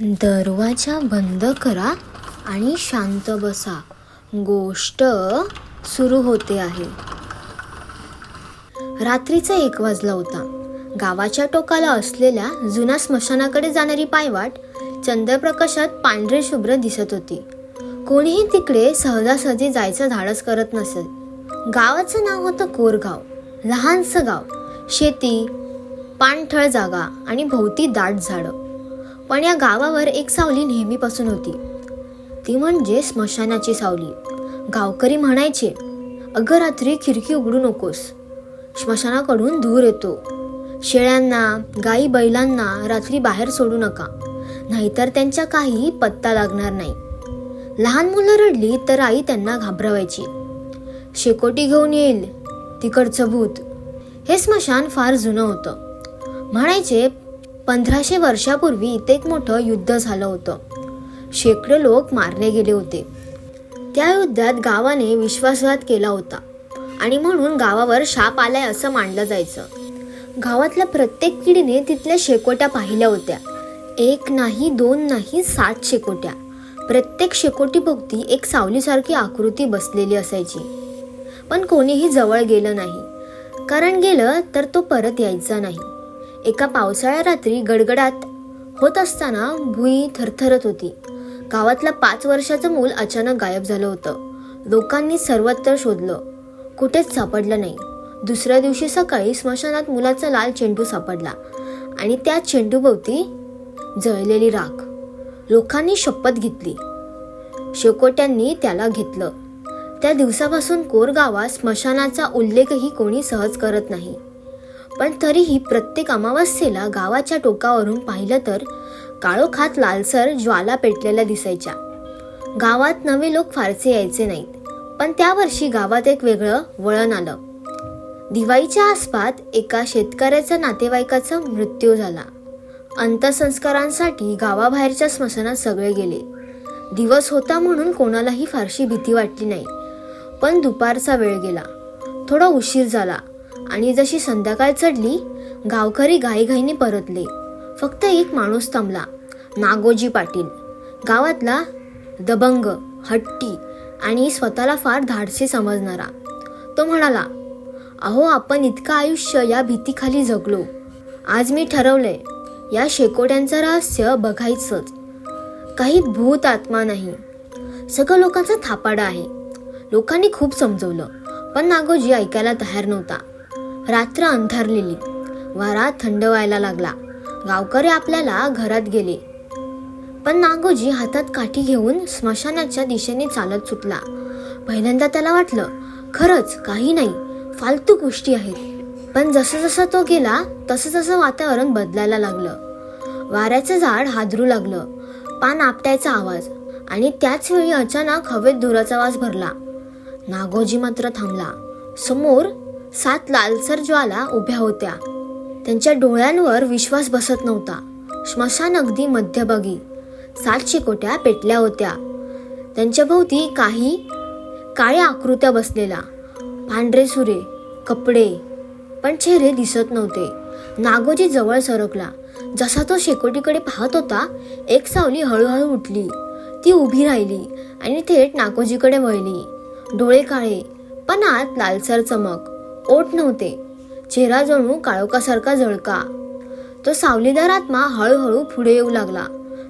दरवाजा बंद करा आणि शांत बसा. गोष्ट सुरू होते आहे. रात्रीचा एक वाजला होता. गावाच्या टोकाला असलेल्या जुन्या स्मशानाकडे जाणारी पायवाट चंद्रप्रकाशात पांढरे शुभ्र दिसत होती. कोणीही तिकडे सहजासहजी जायचं धाडस करत नसत गावाचं नाव होतं कोरगाव. लहानसं गाव. शेती पाणथळ जागा आणि भोवती दाट झाडं. पण या गावावर एक सावली नेहमीपासून होती. ती म्हणजे स्मशानाची सावली. गावकरी म्हणायचे अगं रात्री खिडकी उघडू नकोस. स्मशानाकडून धूर येतो. शेळ्यांना गाई बैलांना रात्री बाहेर सोडू नका. नाहीतर त्यांच्या काही पत्ता लागणार नाही. लहान मुलं रडली तर आई त्यांना घाबरवायची. शेकोटी घेऊन येईल. तिकडचं भूत. हे स्मशान फार जुनं होतं. म्हणायचे पंधराशे वर्षापूर्वी इथे एक मोठं युद्ध झालं होतं. शेकडो लोक मारले गेले होते. त्या युद्धात गावाने विश्वासघात केला होता आणि म्हणून गावावर शाप आलाय असं मानलं जायचं. गावातल्या प्रत्येक किडीने तिथल्या शेकोट्या पाहिल्या होत्या. एक नाही दोन नाही सात शेकोट्या. प्रत्येक शेकोटीभोवती एक सावलीसारखी आकृती बसलेली असायची. पण कोणीही जवळ गेलं नाही. कारण गेलं तर तो परत यायचा नाही. एका पावसाळ्या रात्री गडगडात होत असताना भुई थरथरत होती. गावातलं पाच वर्षाचं मूल अचानक गायब झालं होतं. लोकांनी सर्वत्र शोधलं. कुठेच सापडलं नाही. दुसऱ्या दिवशी सकाळी स्मशानात मुलाचा लाल चेंडू सापडला आणि त्या चेंडूभोवती जळलेली राख. लोकांनी शपथ घेतली. शेकोट्यांनी त्याला घेतलं. त्या दिवसापासून कोरगावात स्मशानाचा उल्लेखही कोणी सहज करत नाही. पण तरीही प्रत्येक अमावस्येला गावाच्या टोकावरून पाहिलं तर काळोखात लालसर ज्वाला पेटलेल्या दिसायच्या. गावात नवे लोक फारसे यायचे नाहीत पण त्या वर्षी गावात एक वेगळं वळण आलं. दिवाळीच्या आसपास एका शेतकऱ्याचा नातेवाईकाचा मृत्यू झाला. अंत्यसंस्कारांसाठी गावाबाहेरच्या स्मशानात सगळे गेले. दिवस होता म्हणून कोणालाही फारशी भीती वाटली नाही पण दुपारचा वेळ गेला. थोडा उशीर झाला. आणि जशी संध्याकाळ चढली गावकरी घाईघाईने परतले. फक्त एक माणूस थांबला नागोजी पाटील. गावातला दबंग हट्टी आणि स्वतःला फार धाडसी समजणारा. तो म्हणाला अहो आपण इतकं आयुष्य या भीतीखाली जगलो. आज मी ठरवलंय या शेकोट्यांचं रहस्य बघायचंच. काही भूत आत्मा नाही. सगळं लोकांचा थापाडा आहे. लोकांनी खूप समजवलं पण नागोजी ऐकायला तयार नव्हता. रात्र अंधारलेली. वारा थंड व्हायला लागला. गावकरी आपल्याला घरात गेले. पण नागोजी हातात काठी घेऊन स्मशानाच्या दिशेने चालत सुटला. पहिल्यांदा त्याला वाटलं खरंच काही नाही फालतू गोष्टी आहेत. पण जसं जसं तो गेला तसं तसं वातावरण बदलायला लागलं. वाऱ्याचं झाड हादरू लागलं. पान आपटायचा आवाज आणि त्याच वेळी अचानक हवेत धुराचा वास भरला. नागोजी मात्र थांबला. समोर सात लालसर ज्वाला उभ्या होत्या. त्यांच्या डोळ्यांवर विश्वास बसत नव्हता. श्मशान अगदी मध्यभागी. सात शिकोट्या पेटल्या होत्या. त्यांच्या भोवती काही काळ्या आकृत्या बसलेल्या. पांढरे सुरे कपडे पण चेहरे दिसत नव्हते. नागोजी जवळ सरकला. जसा तो शेकोटीकडे पाहत होता एक सावली हळूहळू उठली. ती उभी राहिली आणि थेट नागोजीकडे वळली. डोळे काळे पण आत लालसर चमक. ओठ नव्हते. चेहरा जणू काळोखासारखा जळका तो सावलीदार आत्मा हळूहळू पुढे येऊ लागला.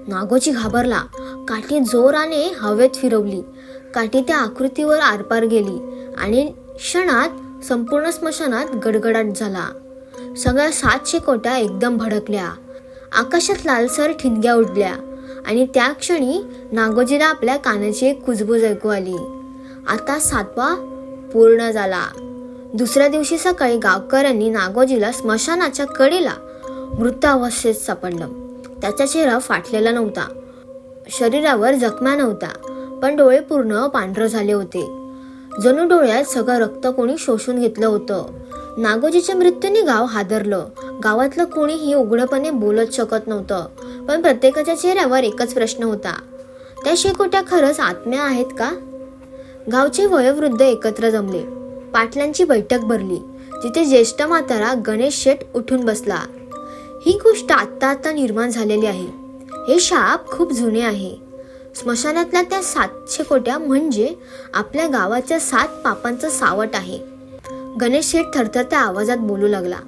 नागोजी घाबरला. काठी जोराने हवेत फिरवली. काठी त्या आकृतीवर आरपार गेली आणि क्षणात संपूर्ण स्मशानात गडगडाट झाला. सगळ्या सातशे कोट्या एकदम भडकल्या. आकाशात लालसर ठिणग्या उडल्या आणि त्या क्षणी नागोजीला आपल्या कानाची एक कुजबूज ऐकू आली. आता सातवा पूर्ण झाला. दुसऱ्या दिवशी सकाळी गावकऱ्यांनी नागोजीला स्मशानाच्या कडेला मृतावस्थेत सापडलं. त्याचा चेहरा फाटलेला नव्हता. शरीरावर जखमा नव्हता पण डोळे पूर्ण पांढरं झाले होते. जणू डोळ्यात सगळं रक्त कोणी शोषून घेतलं होतं. नागोजीच्या मृत्यूने गाव हादरलं. गावातलं कोणीही उघडपणे बोलत शकत नव्हतं पण प्रत्येकाच्या चेहऱ्यावर एकच प्रश्न होता. त्या शेकोट्या खरंच आत्म्या आहेत का? गावचे वयोवृद्ध एकत्र जमले. पाटलांची बैठक भरली जिथे ज्येष्ठ म्हातारा गणेश शेठ उठून बसला. ही गोष्ट आत्ता आत्ता निर्माण झालेली आहे. हे शाप खूप जुने आहे. स्मशानातल्या त्या सातशे कोट्या म्हणजे आपल्या गावाच्या सात पापांचं सावट आहे. गणेश शेठ थरथरत्या आवाजात बोलू लागला.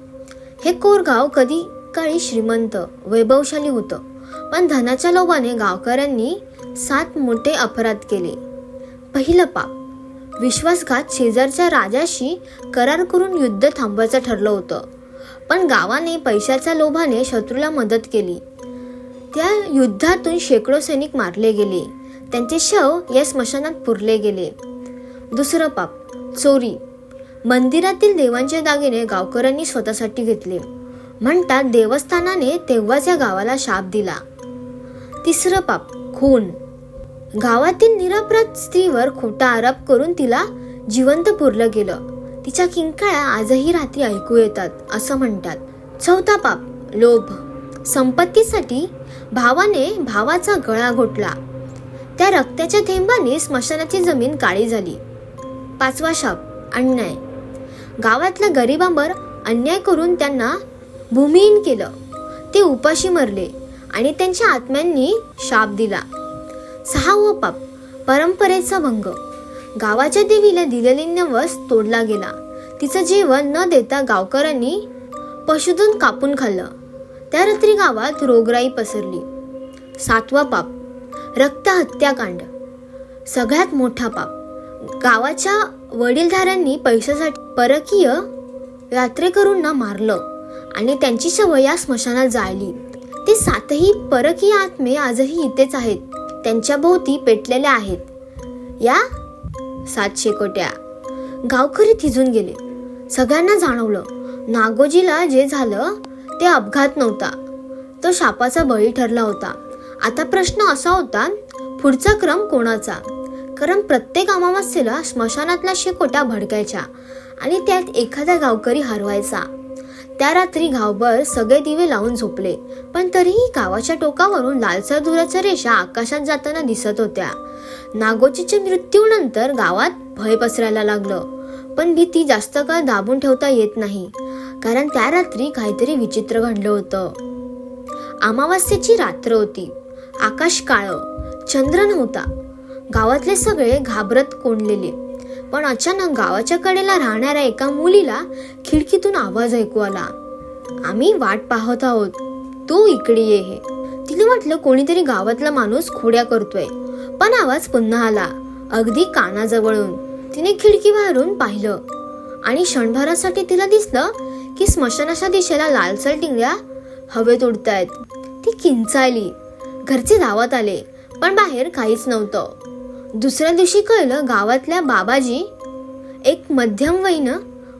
हे कोरगाव कधी काळी श्रीमंत वैभवशाली होतं. पण धनाच्या लोभाने गावकऱ्यांनी सात मोठे अपराध केले. पहिलं पाप. विश्वासघात शेजारच्या राजाशी करार करून युद्ध थांबवायचं ठरलं होतं. पण गावाने पैशाच्या लोभाने शत्रूला मदत केली. त्या युद्धातून शेकडो सैनिक मारले गेले. त्यांचे शव या स्मशानात पुरले गेले. दुसरं पाप चोरी. मंदिरातील देवांचे दागिने गावकऱ्यांनी स्वतःसाठी घेतले. म्हणतात देवस्थानाने तेव्हाच या गावाला शाप दिला. तिसरं पाप खून. गावातील निरपराध स्त्रीवर खोटा आरोप करून तिला जिवंत पुरलं गेलं. तिच्या किंकाळ्या आजही रात्री ऐकू येतात असं म्हणतात. चौथा पाप लोभ. संपत्तीसाठी भावाने भावाचा गळा घोटला. त्या रक्ताच्या थेंबाने स्मशानाची जमीन काळी झाली. पाचवा शाप अन्याय. गावातल्या गरिबांवर अन्याय करून त्यांना भूमिहीन केलं. ते उपाशी मरले आणि त्यांच्या आत्म्यांनी शाप दिला. सहावं पाप परंपरेचा भंग. गावाच्या देवीला दिलेली नवस तोडला गेला. तिचं जेवण न देता गावकऱ्यांनी पशुधन कापून खाल्लं. त्या रात्री गावात रोगराई पसरली. सातवा पाप रक्त हत्याकांड सगळ्यात मोठा पाप गावाच्या वडीलधाऱ्यांनी पैशासाठी परकीय यात्रेकरूंना मारलं आणि त्यांची सवय या स्मशानात जाळली. ते सातही परकीय आत्मे आजही इथेच आहेत. त्यांच्या भोवती पेटलेल्या आहेत. या सात शेकोट्या गावकरी थिजून गेले. सगळ्यांना जाणवलं नागोजीला जे झालं ते अपघात नव्हता. तो शापाचा बळी ठरला होता. आता प्रश्न असा होता पुढचा क्रम कोणाचा? कारण प्रत्येक अमावास्येला स्मशानातल्या शेकोट्या भडकायच्या आणि त्यात एखादा गावकरी हरवायचा. त्या रात्री गावभर सगळे दिवे लावून झोपले. पण तरीही गावाच्या टोकावरून लालसर धुराच्या रेषा आकाशात जाताना दिसत होत्या. नागोजीच्या मृत्यूनंतर गावात भय पसरायला लागलं. पण भीती जास्त काळ दाबून ठेवता येत नाही. कारण त्या रात्री काहीतरी विचित्र घडलं होतं. अमावास्येची रात्र होती. आकाश काळं. चंद्र नव्हता. गावातले सगळे घाबरत कोंडलेले. पण अचानक गावाच्या कडेला राहणाऱ्या एका मुलीला खिडकीतून आवाज ऐकू आला. आम्ही वाट पाहत आहोत. तू इकडे ये हे. तिला म्हटलं कोणीतरी गावातला माणूस खोड्या करतोय. पण आवाज पुन्हा आला अगदी कानाजवळून. तिने खिडकी बाहेरून पाहिलं. आणि क्षणभरासाठी तिला दिसलं की स्मशानाच्या दिशेला लालसर टिंगल्या हवेत उडतायत ती किंचाळली. घरचे धावत आले पण बाहेर काहीच नव्हतं. दुसऱ्या दिवशी कळलं गावातल्या बाबाजी एक मध्यमवयीनं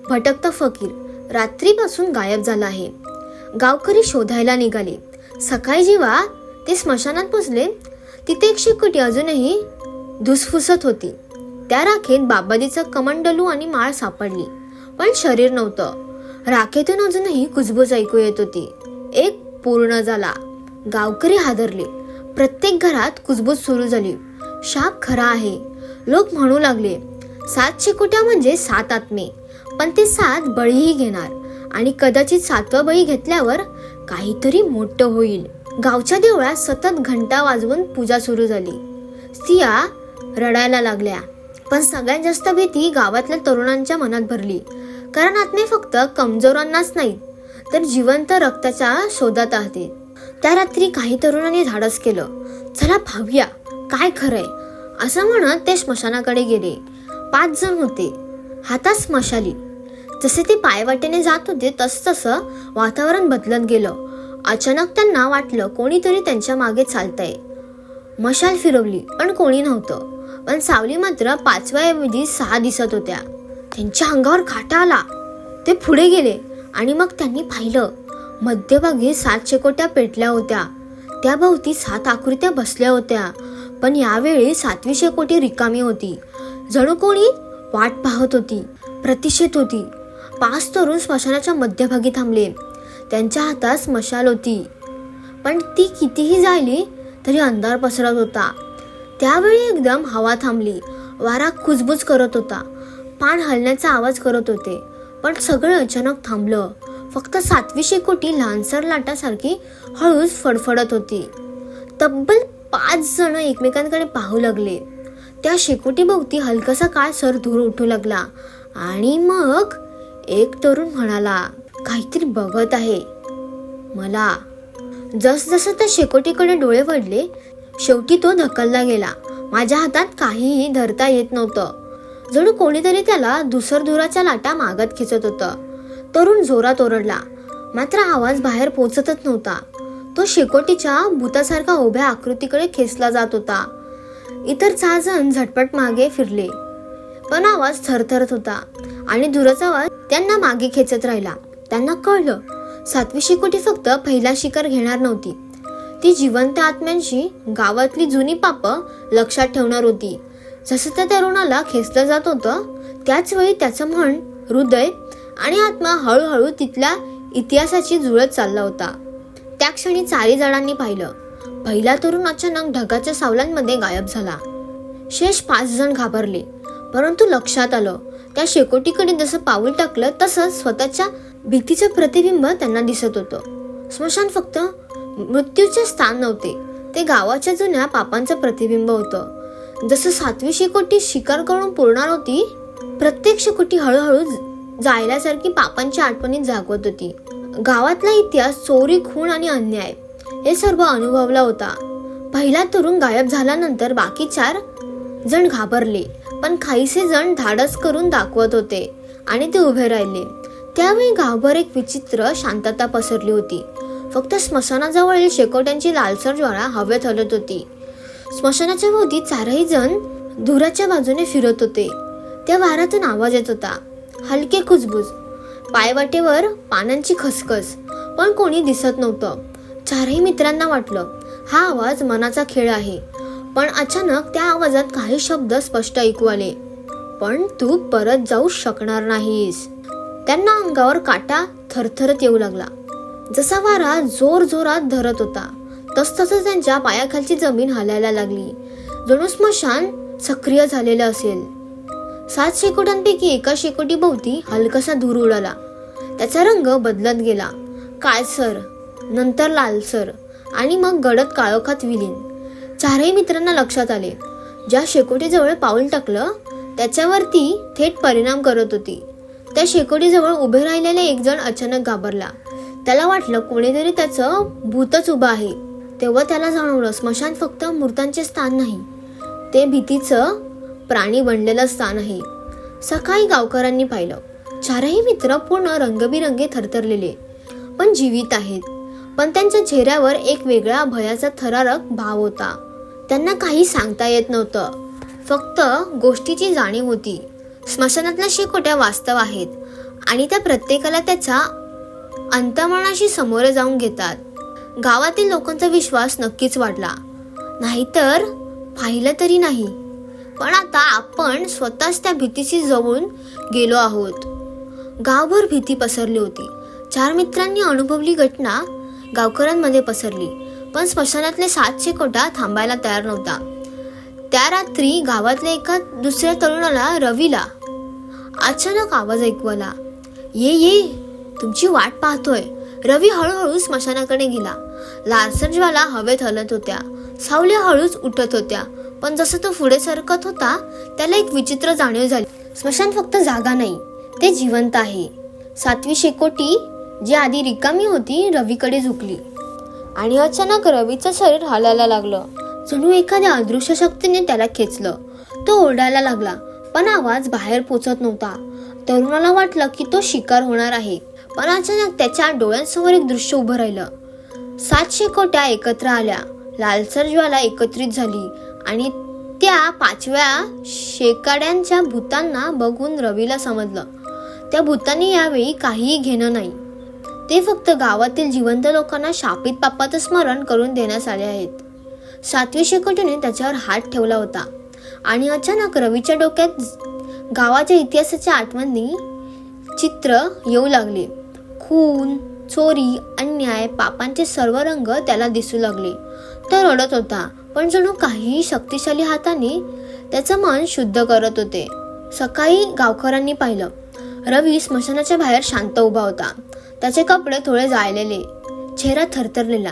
भटकता फकीर रात्रीपासून गायब झाला आहे. गावकरी शोधायला निघाले. सकाळी जेव्हा ते स्मशानात पोचले तिथे एक शिकुटी अजूनही धुसफुसत होती. त्या राखेत बाबाजीचं कमंडलू आणि माळ सापडली पण शरीर नव्हतं. राखेतून अजूनही कुजबूज ऐकू येत होती. एक पूर्ण झाला. गावकरी हादरले. प्रत्येक घरात कुजबूज सुरू झाली. शाप खरा आहे. लोक म्हणू लागले सात शेकोट्या म्हणजे सात आत्मे. पण ते सात बळीही घेणार. आणि कदाचित सातवा बळी घेतल्यावर काहीतरी मोठं होईल. गावच्या देवळात सतत घंटा वाजवून पूजा सुरू झाली. स्त्रिया रडायला लागल्या. पण सगळ्यात जास्त भीती गावातल्या तरुणांच्या मनात भरली. कारण आत्मे फक्त कमजोरांनाच नाही तर जिवंत रक्ताच्या शोधात आहेत. त्या रात्री काही तरुणांनी धाडस केलं. चला भाऊया काय खरंय? असं म्हणत ते स्मशानाकडे गेले. पाच जण होते. हातात स्मशाली जसे ते पायवाटेने जात होते तस तसं वातावरण बदलत गेलं. अचानक त्यांना वाटलं कोणीतरी त्यांच्या मागे चालतंय. मशाल फिरवली पण कोणी नव्हतं. पण सावली मात्र पाचव्याऐवजी सहा दिसत होत्या. त्यांच्या अंगावर काटा आला. ते पुढे गेले आणि मग त्यांनी पाहिलं मध्यभागी सात शेकोट्या पेटल्या होत्या. त्याभोवती सात आकृत्या बसल्या होत्या. पण यावेळी सातवीशे कोटी रिकामी होती. जणू कोणी वाट पाहत होती प्रतिषेध होती. पाच तरुण स्मशानाच्या मध्यभागी थांबले. त्यांच्या हातात स्मशाल होती. पण ती कितीही झाली तरी अंधार पसरत होता. त्यावेळी एकदम हवा थांबली. वारा खुजबुज करत होता. पान हलण्याचा आवाज करत होते. पण सगळं अचानक थांबलं. फक्त सातवीशे कोटी लहानसर लाटासारखी हळूच फडफडत होती. तब्बल पाच जण एकमेकांकडे पाहू लागले. त्या शेकोटीभोवती हलकासा काळ सर धूर उठू लागला आणि मग एक तरुण म्हणाला काहीतरी बघत आहे. मला. जसजसं त्या शेकोटीकडे डोळे वडले शेवटी तो ढकलला गेला. माझ्या हातात काहीही धरता येत नव्हतं. जणू कोणीतरी त्याला दुसर धुराच्या लाटा मागत खेचत होतं. तरुण जोरात ओरडला. मात्र आवाज बाहेर पोचतच नव्हता. तो शेकोटीच्या भूतासारखा उभ्या आकृतीकडे खेचला जात होता. इतर सहा जण झटपट मागे फिरले. पण आवाज थरथरत होता आणि धुराचा आवाज त्यांना मागे खेचत राहिला. त्यांना कळलं सातवी शेकोटी फक्त पहिला शिकार घेणार नव्हती. ती जिवंत आत्म्यांशी गावातली जुनी पाप लक्षात ठेवणार होती. जसं त्या तरुणाला खेचलं जात होतं त्याचवेळी त्याचं मन हृदय आणि आत्मा हळूहळू तिथल्या इतिहासाची जुळत चालला होता. त्या क्षणी चारी जणांनी पाहिलं. पहिला तरुण अचानक ढगाच्या सावलांमध्ये गायब झाला. शेष पाच जण घाबरले. परंतु लक्षात आलं त्या शेकोटीकडे जसं पाऊल टाकलं तसंच स्वतःच्या भीतीचं प्रतिबिंब त्यांना दिसत होतं. स्मशान फक्त मृत्यूचे स्थान नव्हते ते गावाच्या जुन्या पापांचं प्रतिबिंब होतं. जसं सातवी शेकोटी शिकार करून पुरणार होती प्रत्येक शेकोटी हळूहळू जायल्यासारखी पापांची आठवणी जागवत होती. गावातला इतिहास चोरी खून आणि अन्याय हे सर्व अनुभवला होता. पहिला तरुण गायब झाल्यानंतर बाकी चार जण घाबरले पण काहीसे जण धाडस करून दाखवत होते आणि ते उभे राहिले. त्यावेळी गावभर एक विचित्र शांतता पसरली होती. फक्त स्मशानाजवळील शेकोट्यांची लालसर ज्वाळा हवेत हलत होती. स्मशानाच्या भोवती चारही जण धुराच्या बाजूने फिरत होते. त्या वाऱ्यातून आवाज येत होता. हलके खुजबुज पायवाटेवर पानांची खसखस पण कोणी दिसत नव्हतं. चारही मित्रांना वाटलं हा आवाज मनाचा खेळ आहे. पण अचानक त्या आवाजात काही शब्द स्पष्ट ऐकू आले. पण तू परत जाऊ शकणार नाहीस. त्यांना अंगावर काटा थरथरत येऊ लागला. जसा वारा जोर जोरात धरत होता तसतसं त्यांच्या पायाखालची जमीन हलायला लागली. जणू स्मशान सक्रिय झालेलं असेल. सात शेकोट्यांपैकी एका शेकोटी भोवती हलकासा धूर उडाला. त्याचा रंग बदलत गेला. काळसर नंतर लालसर आणि मग गडद काळोखात विलीन. चारही मित्रांना लक्षात आले. ज्या शेकोटीजवळ पाऊल टाकलं त्याच्यावरती थेट परिणाम करत होती. त्या शेकोटीजवळ उभे राहिलेला एक जण अचानक घाबरला. त्याला वाटलं कोणीतरी त्याचं भूतच उभं आहे. तेव्हा त्याला जाणवलं स्मशान फक्त मृतांचे स्थान नाही. ते भीतीचं प्राणी बनलेलं स्थान आहे. सकाळी गावकऱ्यांनी पाहिलं चारही मित्र पूर्ण रंगबिरंगे थरथरलेले पण जीवित आहेत. पण त्यांच्या चेहऱ्यावर एक वेगळा भयाचा थरारक भाव होता. त्यांना काही सांगता येत नव्हतं. फक्त गोष्टीची जाणीव होती. स्मशानातल्या शेकोट्या वास्तव आहेत आणि त्या प्रत्येकाला त्याच्या अंतमनाशी समोर जाऊन घेतात. गावातील लोकांचा विश्वास नक्कीच वाढला. नाहीतर पाहिलं तरी नाही. पण आता आपण स्वतःच त्या भीतीशी जवळून गेलो आहोत. गावभर भीती पसरली होती. चार मित्रांनी अनुभवली घटना गावकऱ्यांमध्ये पसरली पण स्मशानातले सातशे कोटा थांबायला तयार नव्हता. त्या रात्री गावातल्या एका दुसऱ्या तरुणाला रवीला अचानक आवाज ऐकवला ये ये तुमची वाट पाहतोय. रवी हळूहळू स्मशानाकडे गेला. लालसर ज्वाला हवेत हलत होत्या. सावल्या हळूच उठत होत्या. पण जसं तो पुढे सरकत होता त्याला एक विचित्र जाणीव झाली. स्मशान फक्त जागा नाही ते जिवंत आहे. सातवी शेकोटी जी आधी रिकामी होती रवीकडे झुकली. आणि अचानक रवीचं शरीर हालायला लागलं. जणू एखाद्या अदृश्य शक्तीने त्याला खेचलं. तो ओरडायला लागला पण आवाज बाहेर पोचत नव्हता. तरुणाला वाटलं की तो शिकार होणार आहे पण अचानक त्याच्या डोळ्यांसमोर एक दृश्य उभं राहिलं. सातशे कोट्या एकत्र आल्या. लालसर ज्वाला एकत्रित झाली. आणि त्या पाचव्या शेकाड्यांच्या भूतांना बघून रवीला समजलं. त्या भूतांनी यावेळी काहीही घेणं नाही. ते फक्त गावातील जिवंत लोकांना शापित पापाचं स्मरण करून देण्यास आले आहेत. सातवी शेकटीने त्याच्यावर हात ठेवला होता. आणि अचानक रवीच्या डोक्यात गावाच्या इतिहासाच्या आठवणी चित्र येऊ लागले. खून चोरी अन्याय पापांचे सर्व रंग त्याला दिसू लागले. तो रडत होता पण जणू काही शक्तिशाली हाताने त्याचं मन शुद्ध करत होते. सकाळी गावकऱ्यांनी पाहिलं रवी स्मशानाच्या बाहेर शांत उभा होता. त्याचे कपडे थोडे जाळलेले चेहरा थरथरलेला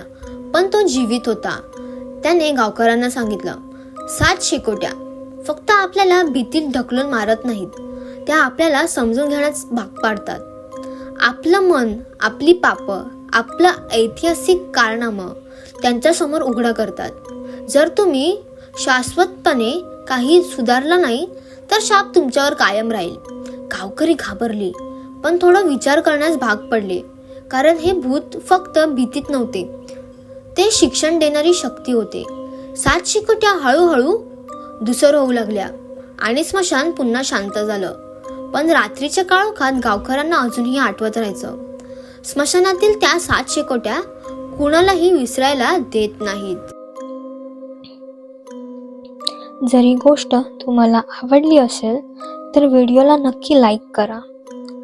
पण तो जीवित होता. त्याने गावकऱ्यांना सांगितलं सात शिकोट्या फक्त आपल्याला भीतीत ढकलून मारत नाहीत. त्या आपल्याला समजून घेण्यास भाग पाडतात. आपलं मन आपली पापं आपलं ऐतिहासिक कारनामं त्यांच्यासमोर उघडं करतात. जर तुम्ही शाश्वतपणे काही सुधारलं नाही तर शाप तुमच्यावर कायम राहील. गावकरी घाबरली पण थोडं विचार करण्यास भाग पडले कारण हे भूत फक्त भीतीत नव्हते. ते शिक्षण देणारी शक्ती होते. सात शिकोट्या हळूहळू दुसर होऊ लागल्या आणि स्मशान पुन्हा शांत झालं. पण रात्रीच्या काळोखात गावकऱ्यांना अजूनही आठवत राहायचं. स्मशानातील त्या सात शेकोट्या कुणालाही विसरायला देत नाहीत. जरी गोष्ट तुम्हाला आवडली असेल तर व्हिडिओला नक्की लाईक करा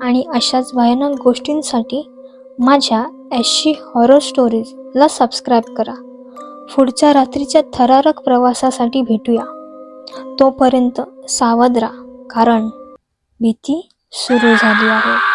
आणि अशाच भयानक गोष्टींसाठी माझ्या एशी हॉरर स्टोरीजला सबस्क्राईब करा. पुढच्या रात्रीच्या थरारक प्रवासासाठी भेटूया. तोपर्यंत सावध राहा कारण भीती सुरू झाली आहे